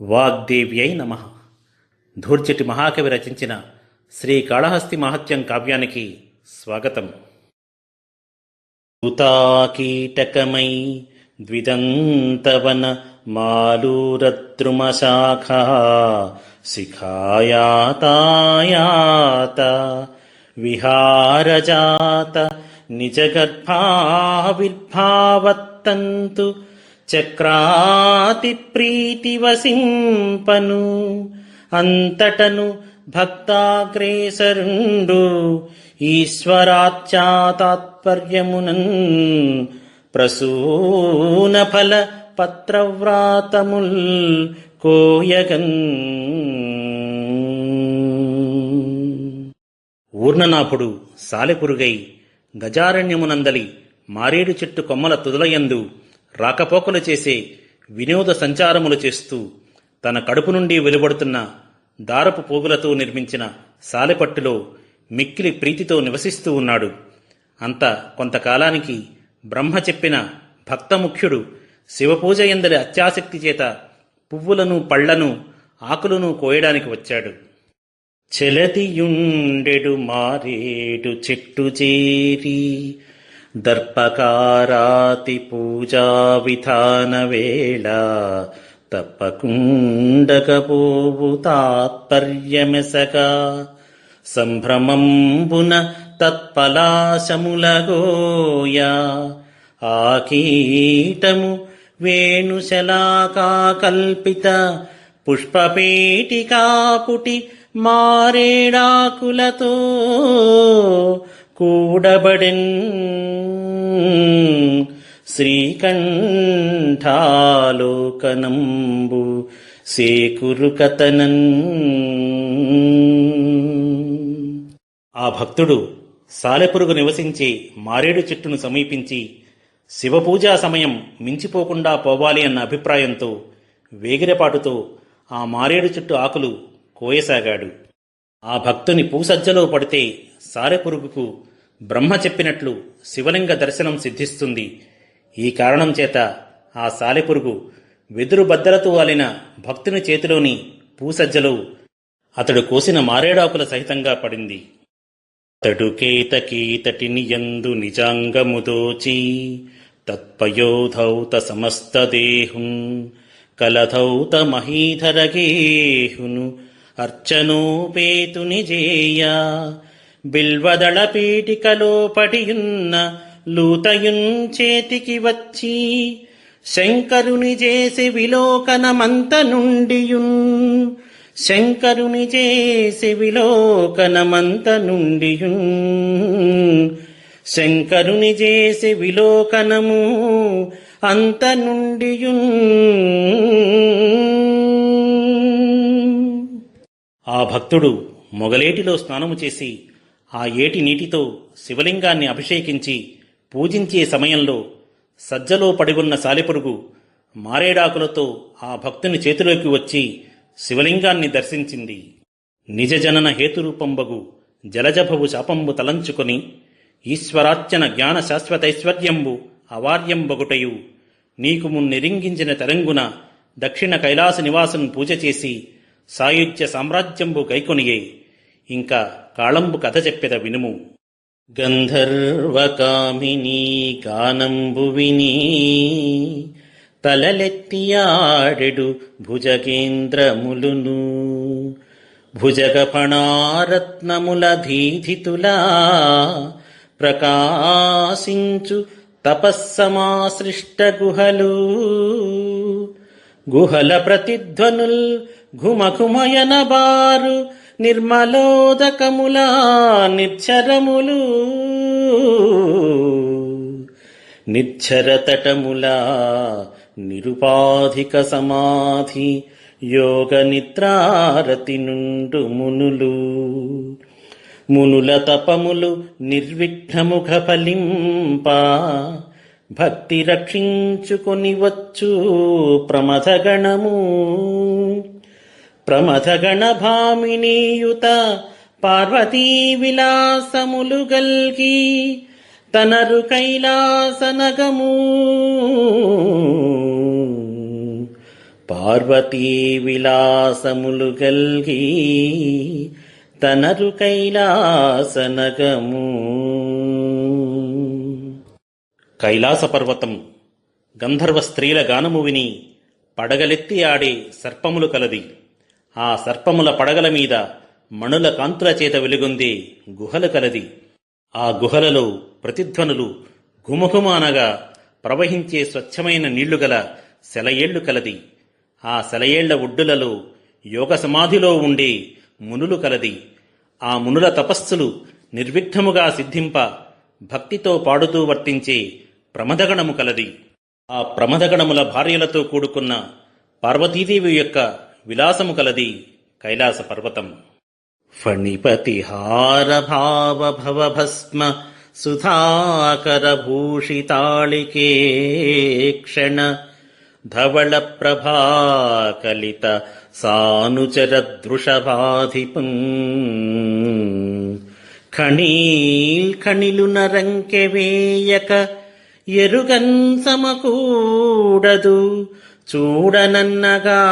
వాగ్దేవ్యై నమ. ధూర్చటి మహాకవి రచించిన శ్రీ కాళహస్తి మహత్యం కావ్యానికి స్వాగతం. ఉతాకీటకమై ద్విదంతవన మాలూరద్రుమశాఖ శిఖాయాతాయాత విహారజాత నిజగర్భావిర్భావత్తంతు చక్రాతి ప్రీతి వసింపను అంతటను భక్తాగ్రేసరుండు ఈశ్వరాచ్యాతాత్పర్యమునన్ ప్రసూన ఫల పత్రవ్రాతముల్ కోయగన్. ఊర్ణనాపుడు సాలెపురుగై గజారణ్యమునందలి మారేడు చెట్టు కొమ్మల తుదలయందు రాకపోకలు చేసే వినోద సంచారములు చేస్తూ తన కడుపు నుండి వెలువడుతున్న దారపు పోగులతో నిర్మించిన సాలెపట్టులో మిక్కిలి ప్రీతితో నివసిస్తూ ఉన్నాడు. అంత కొంతకాలానికి బ్రహ్మ చెప్పిన భక్తముఖ్యుడు శివపూజ ఎందలి అత్యాసక్తి చేత పువ్వులను పళ్ళను ఆకులను కోయడానికి వచ్చాడు. చెలదియుండెడు మారేడు చెట్టు చేరి దర్పకారాతి పూజా విధాన వేళ తప్పకుండకపోవు తాత్పర్యమెసక సంభ్రమంబున తత్పలాశములగోయ ఆ కీటము వేణుశలాకా పుష్పపేటికాపుటి మారేడాకులతో కూడబడెన్ శ్రీకంఠాలోకనంబు సేకురు కథనన్ ఆ భక్తుడు సాలెపురుగు నివసించే మారేడు చెట్టును సమీపించి శివపూజా సమయం మించిపోకుండా పోవాలి అన్న అభిప్రాయంతో వేగిరపాటుతో ఆ మారేడు చెట్టు ఆకులు కోయసాగాడు. ఆ భక్తుని పూసజ్జలో పడితే సారెపురుగుకు బ్రహ్మ చెప్పినట్లు శివలింగ దర్శనం సిద్ధిస్తుంది. ఈ కారణం చేత ఆ సాలెపురుగు వెదురు బద్దలతో వాలిన భక్తుని చేతిలోని పూసజ్జలో అతడు కోసిన మారేడాకుల సహితంగా పడింది. అతడు కేతకీతటిని యందు నిజాంగముదోచి తత్పయోధౌత సమస్త దేహుం కలధౌత మహీధరగేహును అర్చనోపేతుని జేయా బిల్వదళ పీటికలో పడియున్న లూతయున్ చేతికి వచ్చి శంకరుని చేసి విలోకనమంత నుండియున్ శంకరుని చేసి విలోకనమంత నుండియున్ శంకరుని చేసి విలోకనము అంత నుండియున్ ఆ భక్తుడు మొగలేటిలో స్నానము చేసి ఆ ఏటి నీటితో శివలింగాన్ని అభిషేకించి పూజించే సమయంలో సజ్జలో పడివున్న సాలిపురుగు మారేడాకులతో ఆ భక్తుని చేతిలోకి వచ్చి శివలింగాన్ని దర్శించింది. నిజజనన హేతురూపంబగు జలజభవు శాపంబు తలంచుకొని ఈశ్వరార్చన జ్ఞాన శాశ్వతైశ్వర్యంబు అవార్యంబగుటయు నీకు మున్నిరింగించిన తెరంగున దక్షిణ కైలాస నివాసును పూజ చేసి సాయుధ్య సామ్రాజ్యంబు గైకొనియే ఇంకా కాళంబు కథ చెప్పెద వినుము. గంధర్వకామిని గానంబు విని తలలెత్తియాడెడు భుజగేంద్రములును భుజగపణారత్నముల ధీధితులా ప్రకాశించు తపస్సమాశ్రిష్ట గుహలు గుహల ప్రతిధ్వనుల్ ఘుమఘుమయన బారు నిర్మలోదకములా నిచ్చరములు నిచ్చరతటములా నిరుపాధిక సమాధి యోగ నిద్రారతి నుండు మునులు. మునుల తపములు నిర్విఘ్నముఖ ఫలింప. భక్తి రక్షించుకొని వచ్చు ప్రమథగణము. ప్రమథగణభామినీయుత పార్వతీ విలాసములు గల్కి తనరు కైలాసనగము. పార్వతీ విలాసములు గల్గి తనరు కైలాసనగము. కైలాస పర్వతం గంధర్వ స్త్రీల గానము విని పడగలెత్తి ఆడే సర్పములు కలది. ఆ సర్పముల పడగల మీద మణుల కాంతుల చేత వెలుగొందే గుహలు కలది. ఆ గుహలలో ప్రతిధ్వనులు గుమగుమానగా ప్రవహించే స్వచ్ఛమైన నీళ్ళు గల సెలయేళ్ళు కలది. ఆ సెలయేళ్ళ ఒడ్డులలో యోగ సమాధిలో ఉండే మునులు కలది. ఆ మునుల తపస్సులు నిర్విఘ్నముగా సిద్ధింప భక్తితో పాడుతూ వర్తించే ప్రమదగణము కలది. ఆ ప్రమదగణముల భార్యలతో కూడుకున్న పార్వతీదేవి యొక్క విలాసము కలది కైలాస పర్వతం. ఫణిపతిహార భావ భవ భస్మ సుధాకర భూషితాళికే క్షణ ధవళ ప్రభాకలిత సానుచర దృషభాధిపం ఖణీల్ ఖణిలు నరంకె వేయక ఎరుగన్ సమకూడదు చూడనన్నగా.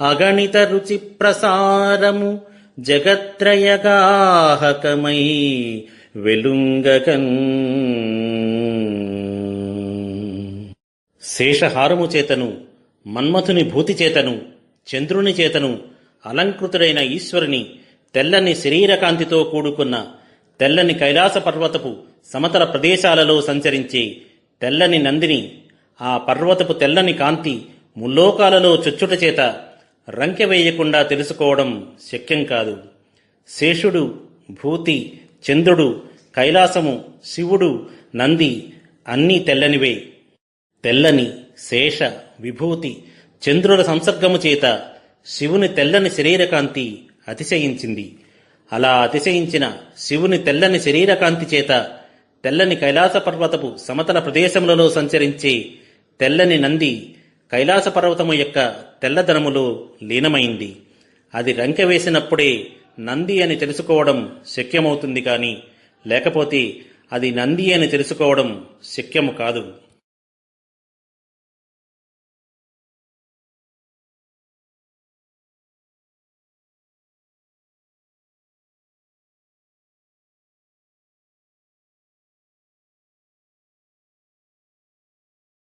అగణిత రుచి ప్రసారము జగత్రయగాహకమై వెలుంగకం శేషహారము చేతను మన్మథుని భూతి చేతను చంద్రుని చేతను అలంకృతుడైన ఈశ్వరుని తెల్లని శరీరకాంతితో కూడుకున్న తెల్లని కైలాస పర్వతపు సమతల ప్రదేశాలలో సంచరించే తెల్లని నందిని ఆ పర్వతపు తెల్లని కాంతి ముల్లోకాలలో చొచ్చుట చేత రంకె వేయకుండా తెలుసుకోవడం శక్యం కాదు. శేషుడు భూతి చంద్రుడు కైలాసము శివుడు నంది అన్నీ తెల్లనివే. తెల్లని శేష విభూతి చంద్రుల సంసర్గము చేత శివుని తెల్లని శరీరకాంతి అతిశయించింది. అలా అతిశయించిన శివుని తెల్లని శరీరకాంతి చేత తెల్లని కైలాస పర్వతపు సమతల ప్రదేశములలో సంచరించే తెల్లని నంది కైలాస పర్వతము యొక్క తెల్లదనములో లీనమైంది. అది రంకె వేసినప్పుడే నంది అని తెలుసుకోవడం శక్యమవుతుంది కానీ లేకపోతే అది నంది అని తెలుసుకోవడం శక్యము కాదు.